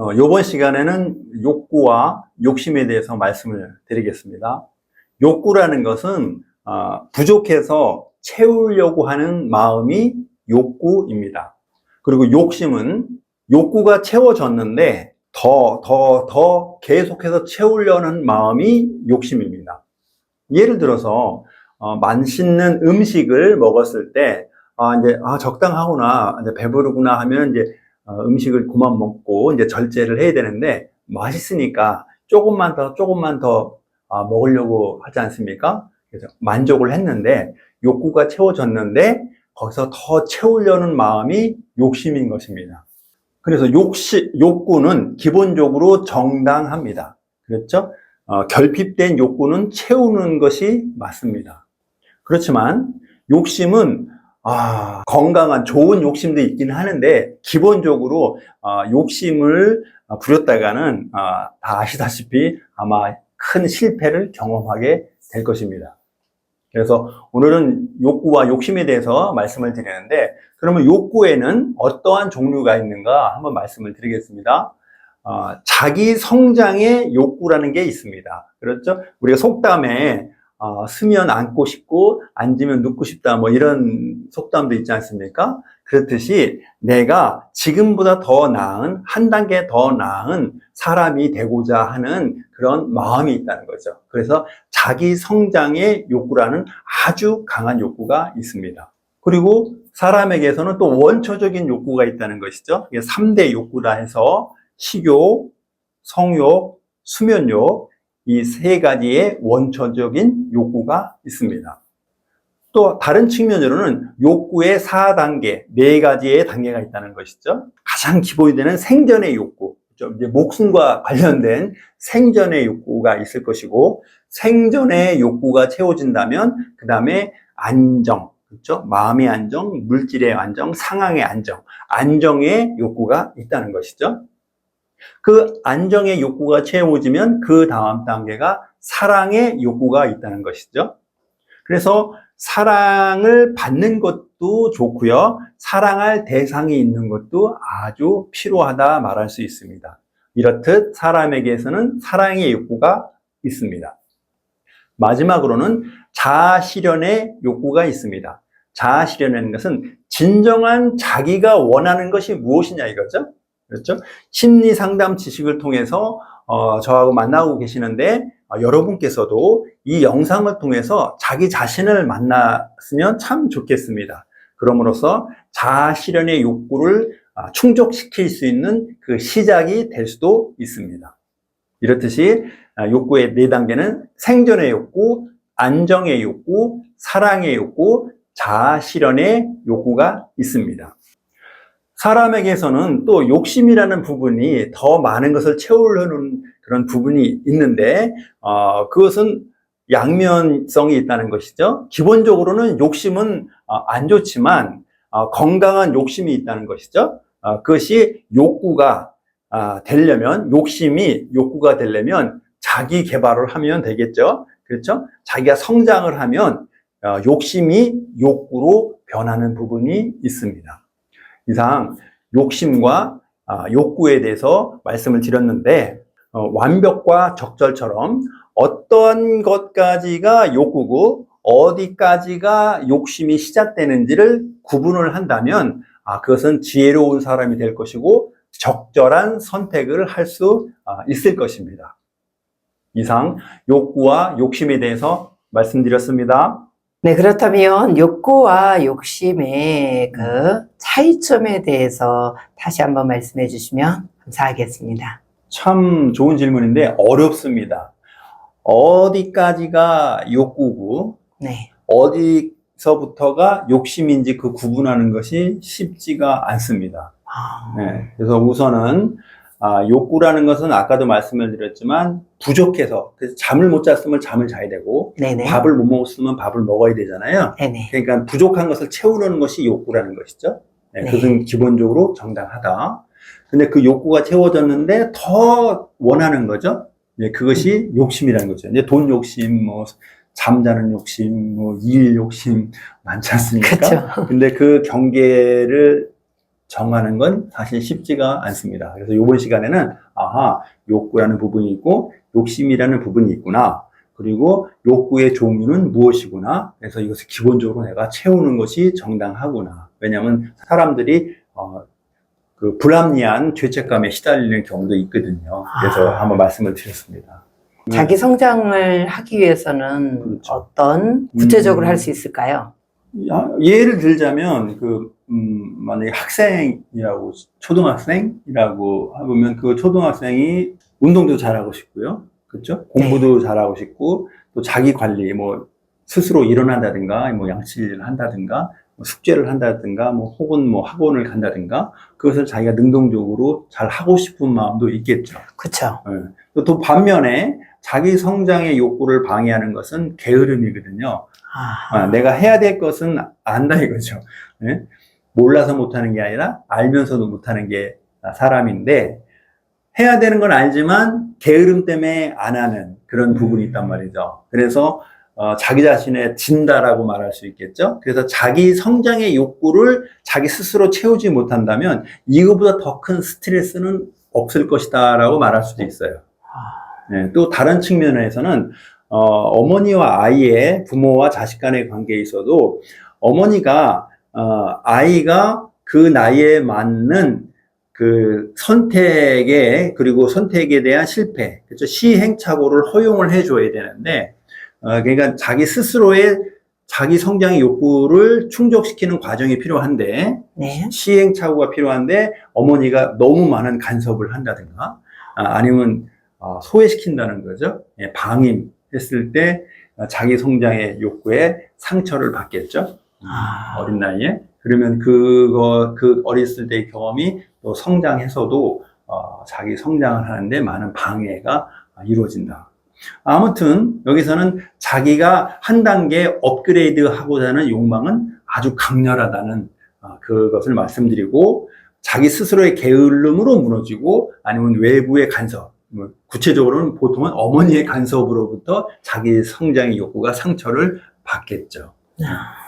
어, 이번 시간에는 욕구와 욕심에 대해서 말씀을 드리겠습니다. 욕구라는 것은 어, 부족해서 채우려고 하는 마음이 욕구입니다. 그리고 욕심은 욕구가 채워졌는데 더, 더, 더 계속해서 채우려는 마음이 욕심입니다. 예를 들어서 어, 맛있는 음식을 먹었을 때 아, 이제 아, 적당하구나, 이제 배부르구나 하면 이제 어, 음식을 그만 먹고 이제 절제를 해야 되는데 맛있으니까 조금만 더 조금만 더 아, 먹으려고 하지 않습니까? 그래서 만족을 했는데 욕구가 채워졌는데 거기서 더 채우려는 마음이 욕심인 것입니다. 그래서 욕시, 욕구는 기본적으로 정당합니다. 그렇죠? 어, 결핍된 욕구는 채우는 것이 맞습니다. 그렇지만 욕심은 아, 건강한 좋은 욕심도 있기는 하는데 기본적으로 아, 욕심을 부렸다가는 아, 다 아시다시피 아마 큰 실패를 경험하게 될 것입니다. 그래서 오늘은 욕구와 욕심에 대해서 말씀을 드리는데 그러면 욕구에는 어떠한 종류가 있는가 한번 말씀을 드리겠습니다. 어, 자기 성장의 욕구라는 게 있습니다. 그렇죠? 우리가 속담에 어, 쓰면 앉고 싶고 앉으면 눕고 싶다 뭐 이런 속담도 있지 않습니까? 그렇듯이 내가 지금보다 더 나은 한 단계 더 나은 사람이 되고자 하는 그런 마음이 있다는 거죠. 그래서 자기 성장의 욕구라는 아주 강한 욕구가 있습니다. 그리고 사람에게서는 또 원초적인 욕구가 있다는 것이죠. 이게 3대 욕구라 해서 식욕, 성욕, 수면욕 이 세 가지의 원초적인 욕구가 있습니다. 또 다른 측면으로는 욕구의 4단계, 네 가지의 단계가 있다는 것이죠. 가장 기본이 되는 생전의 욕구, 좀 이제 목숨과 관련된 생전의 욕구가 있을 것이고 생전의 욕구가 채워진다면 그 다음에 안정, 그렇죠? 마음의 안정, 물질의 안정, 상황의 안정, 안정의 욕구가 있다는 것이죠. 그 안정의 욕구가 채워지면 그 다음 단계가 사랑의 욕구가 있다는 것이죠. 그래서 사랑을 받는 것도 좋고요. 사랑할 대상이 있는 것도 아주 필요하다 말할 수 있습니다. 이렇듯 사람에게서는 사랑의 욕구가 있습니다. 마지막으로는 자아 실현의 욕구가 있습니다. 자아 실현이라는 것은 진정한 자기가 원하는 것이 무엇이냐 이거죠. 그렇죠? 심리 상담 지식을 통해서 어, 저하고 만나고 계시는데 어, 여러분께서도 이 영상을 통해서 자기 자신을 만났으면 참 좋겠습니다. 그럼으로써 자아 실현의 욕구를 아, 충족시킬 수 있는 그 시작이 될 수도 있습니다. 이렇듯이 아, 욕구의 네 단계는 생존의 욕구, 안정의 욕구, 사랑의 욕구, 자아 실현의 욕구가 있습니다. 사람에게서는 또 욕심이라는 부분이 더 많은 것을 채우려는 그런 부분이 있는데 어, 그것은 양면성이 있다는 것이죠. 기본적으로는 욕심은 어, 안 좋지만 어, 건강한 욕심이 있다는 것이죠. 어, 그것이 욕구가 아, 되려면 욕심이 욕구가 되려면 자기 개발을 하면 되겠죠. 그렇죠? 자기가 성장을 하면 어, 욕심이 욕구로 변하는 부분이 있습니다. 이상 욕심과 아, 욕구에 대해서 말씀을 드렸는데 어, 완벽과 적절처럼 어떤 것까지가 욕구고 어디까지가 욕심이 시작되는지를 구분을 한다면 아, 그것은 지혜로운 사람이 될 것이고 적절한 선택을 할수 아, 있을 것입니다. 이상 욕구와 욕심에 대해서 말씀드렸습니다. 네, 그렇다면 욕구와 욕심의 그 차이점에 대해서 다시 한번 말씀해 주시면 감사하겠습니다. 참 좋은 질문인데 어렵습니다. 어디까지가 욕구고 네. 어디서부터가 욕심인지 그 구분하는 것이 쉽지가 않습니다. 아, 네, 그래서 우선은 아, 욕구라는 것은 아까도 말씀을 드렸지만 부족해서 그래서 잠을 못 잤으면 잠을 자야 되고 네네. 밥을 못 먹었으면 밥을 먹어야 되잖아요. 네네. 그러니까 부족한 것을 채우려는 것이 욕구라는 것이죠. 네, 네. 그것은 기본적으로 정당하다. 근데 그 욕구가 채워졌는데 더 원하는 거죠. 네, 그것이 욕심이라는 거죠. 이제 돈 욕심, 뭐 잠자는 욕심, 뭐 일 욕심 많지 않습니까? 그렇죠. 근데 그 경계를 정하는 건 사실 쉽지가 않습니다. 그래서 이번 시간에는 아하 욕구라는 부분이 있고 욕심이라는 부분이 있구나. 그리고 욕구의 종류는 무엇이구나. 그래서 이것을 기본적으로 내가 채우는 것이 정당하구나. 왜냐하면 사람들이 어, 그 불합리한 죄책감에 시달리는 경우도 있거든요. 그래서 아. 한번 말씀을 드렸습니다. 자기 성장을 하기 위해서는 그렇죠. 어떤 구체적으로 음. 할수 있을까요? 야, 예를 들자면 그 음, 만약에 학생이라고 초등학생이라고 하면 그 초등학생이 운동도 잘하고 싶고요, 그렇죠? 공부도 잘하고 싶고 또 자기 관리 뭐 스스로 일어난다든가 뭐 양치를 한다든가 뭐 숙제를 한다든가 뭐 혹은 뭐 학원을 간다든가 그것을 자기가 능동적으로 잘 하고 싶은 마음도 있겠죠. 그렇죠. 예. 또 반면에 자기 성장의 욕구를 방해하는 것은 게으름이거든요. 아, 아, 내가 해야 될 것은 안다 이거죠. 예? 몰라서 못하는 게 아니라 알면서도 못하는 게 사람인데 해야 되는 건 알지만 게으름 때문에 안 하는 그런 부분이 있단 말이죠. 그래서 어, 자기 자신의 진다라고 말할 수 있겠죠. 그래서 자기 성장의 욕구를 자기 스스로 채우지 못한다면 이거보다 더 큰 스트레스는 없을 것이다라고 말할 수도 있어요. 네, 또 다른 측면에서는 어, 머니와 아이의 부모와 자식 간의 관계에 있어도 어머니가 어, 아이가 그 나이에 맞는 그 선택에 그리고 선택에 대한 실패, 그렇죠? 시행착오를 허용을 해줘야 되는데, 어, 그러니까 자기 스스로의 자기 성장의 욕구를 충족시키는 과정이 필요한데 네. 시행착오가 필요한데 어머니가 너무 많은 간섭을 한다든가 아, 니면 소외시킨다는 거죠. 예, 방임했을 때 어, 자기 성장의 욕구에 상처를 받겠죠. 아. 어린 나이에. 그러면 그거, 그 어렸을 때의 경험이 또 성장해서도 어, 자기 성장을 하는데 많은 방해가 이루어진다. 아무튼 여기서는 자기가 한 단계 업그레이드 하고자 하는 욕망은 아주 강렬하다는 어, 그것을 말씀드리고 자기 스스로의 게을름으로 무너지고 아니면 외부의 간섭, 뭐 구체적으로는 보통은 어머니의 간섭으로부터 자기 성장의 욕구가 상처를 받겠죠. 아.